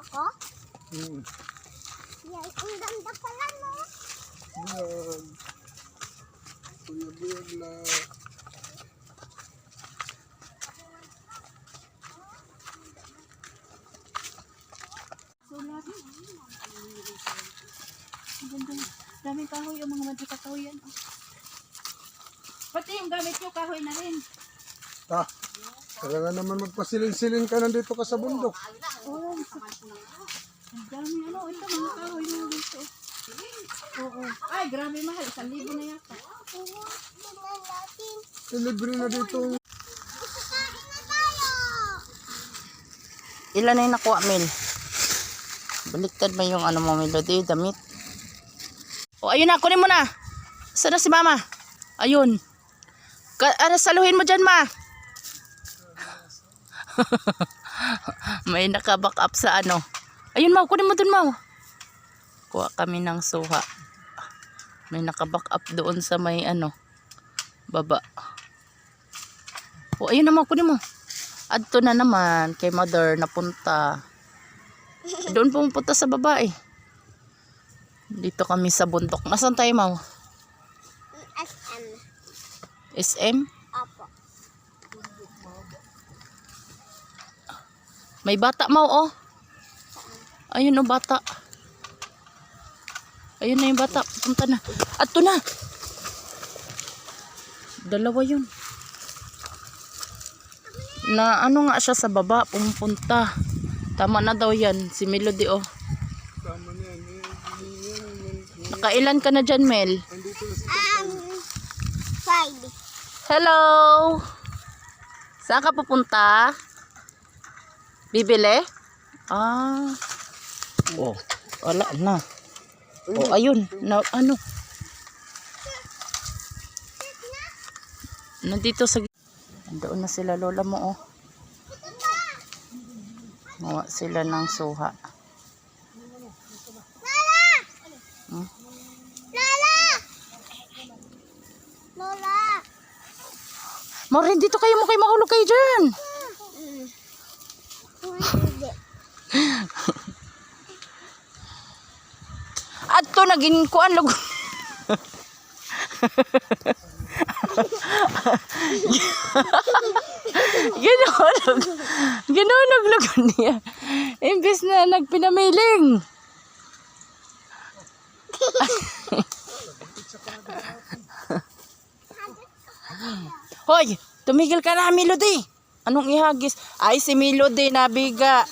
ako? Hmm. Yan, ang ganda pala, no? Yan. Kuya Bella. Sulat. Ang ganda. Daming kahoy yung mga madika kahoy yan. Oh. Pati yung gamit nyo, kahoy na rin. Ah, kailangan naman magpasilin-silin ka nandito ka sa bundok. Oo. Ang dami ano, ito mga kahoy na dito. Oo. Ay, grabe mahal. Isang libo na yata. Oo, natin. Libre na dito. Kakain na tayo! Ilan na yung nakuha, Mel? Baliktad ba yung ano mo, Melody, damit? O, ayun na, kunin mo na. Saan na si Mama? Ayun. Ka ano, saluhin mo dyan, Ma. May naka-back up sa ano. Ayun, Ma, kunin mo dun, Ma. Kuha kami ng suha. May naka-back up doon sa may ano, baba. O, ayun na, Ma, kunin mo. Adto na naman kay mother napunta. Doon pumunta sa babae. Dito kami sa bundok. Nasaan tayo, Mau? SM. SM? May bata, Mau, oh. Ayun, oh, bata. Ayun na yung bata. Punta na. Adto na. Dalawa yun. Na ano nga siya sa baba, pumupunta. Tama na daw yan, si Melody oh. Tama na yan. Nakailan ka na dyan, Mel? Um, five. Hello! Saan ka pupunta? Bibili? Ah. Oh, wala na. Oh, ayun. Na, ano? Nandito sa... Doon na sila lola mo, oh. Mawa sila ng suha. Hmm? Lola! Lola! Maureen, dito kayo mo kayo mahulog kayo dyan. Mm. At to naging kuan log. Ginunog. Ginunog log niya. Imbis na nagpinamiling. Hoy, tumigil ka na, Melody. Anong ihagis? Ay, si Melody nabiga.